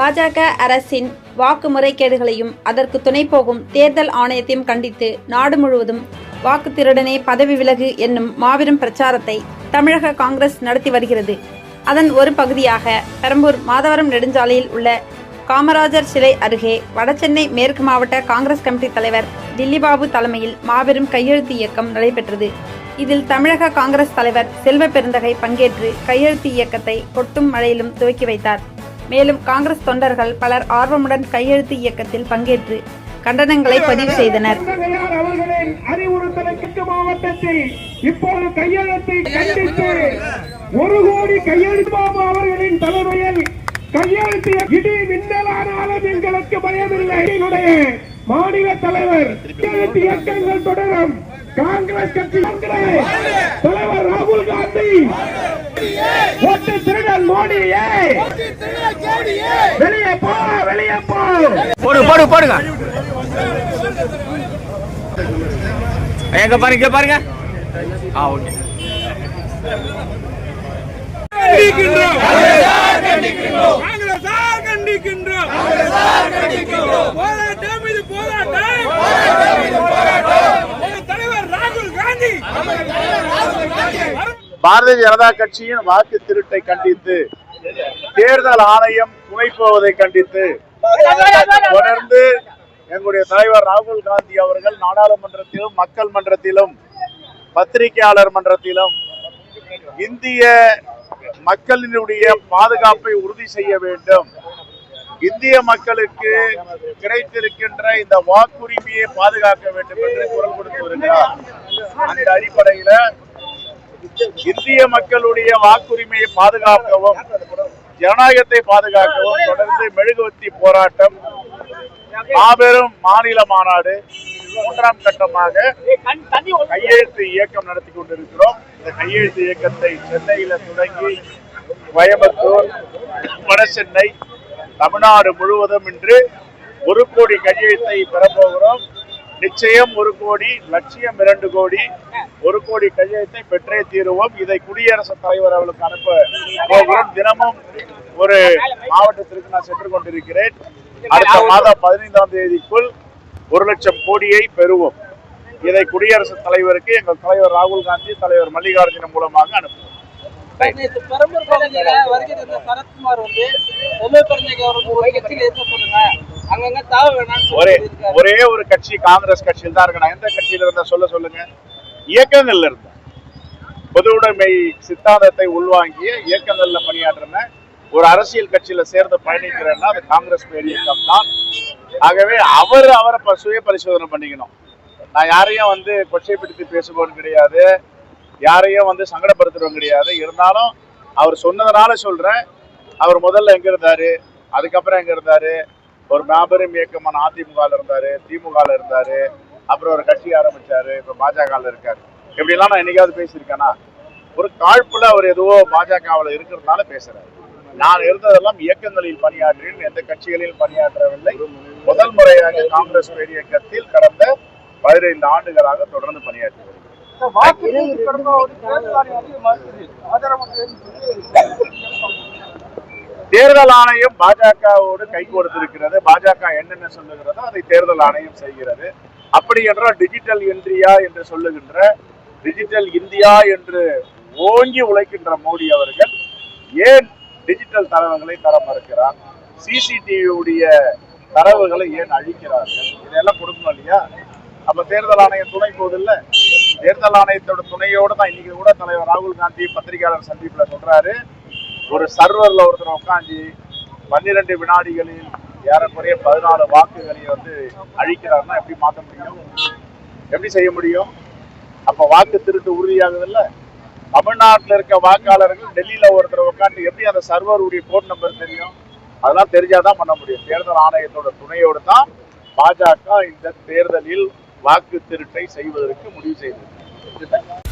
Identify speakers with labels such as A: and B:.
A: பாஜக அரசின் வாக்கு முறைகேடுகளையும் அதற்கு துணை போகும் தேர்தல் ஆணையத்தையும் கண்டித்து நாடு முழுவதும் வாக்கு திருடனே பதவி விலகு என்னும் மாபெரும் பிரச்சாரத்தை தமிழக காங்கிரஸ் நடத்தி வருகிறது. அதன் ஒரு பகுதியாக பெரம்பூர் மாதவரம் நெடுஞ்சாலையில் உள்ள காமராஜர் சிலை அருகே வடசென்னை மேற்கு மாவட்ட காங்கிரஸ் கமிட்டி தலைவர் டில்லிபாபு தலைமையில் மாபெரும் கையெழுத்து இயக்கம் நடைபெற்றது. இதில் தமிழக காங்கிரஸ் தலைவர் செல்வ பெருந்தகை பங்கேற்று கையெழுத்து இயக்கத்தை கொட்டும் மழையிலும் துவக்கி வைத்தார். மேலும் காங்கிரஸ் தொண்டர்கள் பலர் ஆர்வமுடன் கையெழுத்து இயக்கத்தில் பங்கேற்று கண்டனங்களை பதிவு செய்தனர்.
B: தந்தையார் அவர்களின் அறிவுறுத்தலை கிழக்கு மாவட்டத்தில் இப்போது கையெழுத்தை கண்டித்து ஒரு கோடி கையெழுத்து பாபு அவர்களின் தலைமையில் கையெழுத்து இடி மின்னலானாலும் எங்களுக்கு பயமில்லை. மாநில தலைவர் இயக்கங்கள் தொடரும். காங்கிரஸ் கட்சி தலைவர் ராகுல் காந்தி. ஓட்டு திருடன் மோடியே. வெளியே போ வெளியே போ.
C: போடு போடு போடுங்க. எங்க பாருங்க இங்க பாருங்க. ஆ ஓகே.
D: கண்டிக்கின்றோம். போராட்டம் இது போராட்டம் எங்கள் தலைவர் ராகுல் காந்தி
E: பாரதிய ஜனதா கட்சியின் வாக்கு திருட்டை கண்டித்து தேர்தல் ஆணையம் துணை போவதை கண்டித்து தொடர்ந்து எங்களுடைய தலைவர் ராகுல் காந்தி அவர்கள் நாடாளுமன்றத்திலும் மக்கள் மன்றத்திலும் பத்திரிகையாளர் மன்றத்திலும் இந்திய மக்களினுடைய பாதுகாப்பை உறுதி செய்ய வேண்டும். இந்திய மக்களுக்கு கிடைத்திருக்கின்ற இந்த வாக்குரிமையை பாதுகாக்க வேண்டும் என்று குரல் கொடுத்து வருகிறார். அந்த அடிப்படையில இந்திய மக்களுடைய வாக்குரிமையை பாதுகாக்கவும் ஜனநாயகத்தை பாதுகாக்கவும் தொடர்ந்து மெழுகுவர்த்தி போராட்டம் மாபெரும் மாநில மாநாடு மூன்றாம் கட்டமாக கையெழுத்து இயக்கம் நடத்தி கொண்டிருக்கிறோம். இந்த கையெழுத்து இயக்கத்தை சென்னையில தொடங்கி கோயம்புத்தூர் வடசென்னை தமிழ்நாடு முழுவதும் இன்று ஒரு கோடி கையெழுத்தை பெறப்போகிறோம் நிச்சயம் ஒரு கோடி லட்சியம் இரண்டு கோடி ஒரு கோடி கையெழுத்தை பெற்றே தீருவோம். இதை குடியரசுத் தலைவர் அவர்களுக்கு அனுப்ப போகிறோம். தினமும் ஒரு மாவட்டத்திற்கு நான் சென்று கொண்டிருக்கிறேன். அடுத்த மாதம் பதினைந்தாம் தேதிக்குள் ஒரு லட்சம் கோடியை பெறுவோம். இதை குடியரசுத் தலைவருக்கு எங்கள் தலைவர் ராகுல் காந்தி தலைவர் மல்லிகார்ஜுன மூலமாக அனுப்புவோம்.
F: பெரம்பூர் பகுதியில வருகை தந்த சரத்குமார் வந்து பெருந்தகை அவர்கள் ஒரு கட்சியில் இருக்க சொல்லுங்க அங்கங்க தாவ வேணாம்னு
E: ஒரே ஒரே ஒரு கட்சி காங்கிரஸ் கட்சியில் தான் இருக்கு நான் எந்த கட்சியில இருந்தா சொல்ல சொல்லுங்க. இயக்கங்கள்ல இருந்த. பொதுவுடைமை சித்தாந்தத்தை உள்வாங்கிய இயக்கங்கள்ல பணியாற்றின ஒரு அரசியல் கட்சியில சேர்ந்து பயணிக்கிறேன்னா அது காங்கிரஸ் இயக்கம் தான். ஆகவே அவர் அவரை சுய பரிசோதனை பண்ணிக்கணும். நான் யாரையும் வந்து கொச்சைப்படுத்தி பேசுபவன் கிடையாது. யாரையும் வந்து சங்கடப்படுத்துறவங்க கிடையாது. இருந்தாலும் அவர் சொன்னதுனால சொல்கிறேன் அவர் முதல்ல எங்கே இருந்தார்? அதுக்கப்புறம் எங்கே இருந்தார்? ஒரு மாபெரும் இயக்கமான அதிமுகவில் இருந்தார் திமுகவில் இருந்தார். அப்புறம் ஒரு கட்சி ஆரம்பித்தார் இப்போ பாஜகவில் இருக்கார். இப்படிலாம் நான் என்னைக்காவது பேசியிருக்கேனா? ஒரு காழ்ப்புல அவர் எதுவோ பாஜகவில் இருக்கிறதுனால பேசுறாரு. நான் இருந்ததெல்லாம் இயக்கங்களில் பணியாற்றினேன். எந்த கட்சிகளில் பணியாற்றவில்லை. முதல் முறையாக காங்கிரஸ் பேர் இயக்கத்தில் கடந்த பதினைந்து ஆண்டுகளாக தொடர்ந்து பணியாற்றி
F: தேர்தல் ஆணையம்
E: தேர்தல் ஆணையம் பாஜகவோடு கை கொடுத்திருக்கிறது. பாஜக என்னென்ன சொல்லுகிறதோ அதை தேர்தல் ஆணையம் செய்கிறது. அப்படி என்றால் டிஜிட்டல் இந்தியா என்று சொல்லுகின்ற டிஜிட்டல் இந்தியா என்று ஓங்கி உழைக்கின்ற மோடி அவர்கள் ஏன் டிஜிட்டல் தரவுகளை தர மறுக்கிறார்? சிசிடிவியுடைய தரவுகளை ஏன் அழிக்கிறார்கள்? இதெல்லாம் கொடுக்கணும் இல்லையா? அப்ப தேர்தல் ஆணையம் துணை போதில்ல. தேர்தல் ஆணையத்தோட துணையோடு தான் இன்னைக்கு கூட தலைவர் ராகுல் காந்தி பத்திரிகையாளர் சந்திப்புல சொல்றாரு. ஒரு சர்வர்ல ஒருத்தர் உட்காந்து பன்னிரண்டு வினாடிகளில் ஏறக்குறைய பதினாலு வாக்குகளை வந்து அழிக்கிறாருன்னா எப்படி மாத்த முடியும்? எப்படி செய்ய முடியும்? அப்ப வாக்கு திருட்டு உறுதியாகுது இல்ல தமிழ்நாட்டில் இருக்க வாக்காளர்கள் டெல்லியில ஒருத்தர் உட்காந்து எப்படி அந்த சர்வருடைய போன் நம்பர் தெரியும்? அதெல்லாம் தெரிஞ்சாதான் பண்ண முடியும். தேர்தல் ஆணையத்தோட துணையோடு தான் பாஜக இந்த தேர்தலில் வாக்கு திருட்டை செய்வதற்கு முடிவு செய்தது.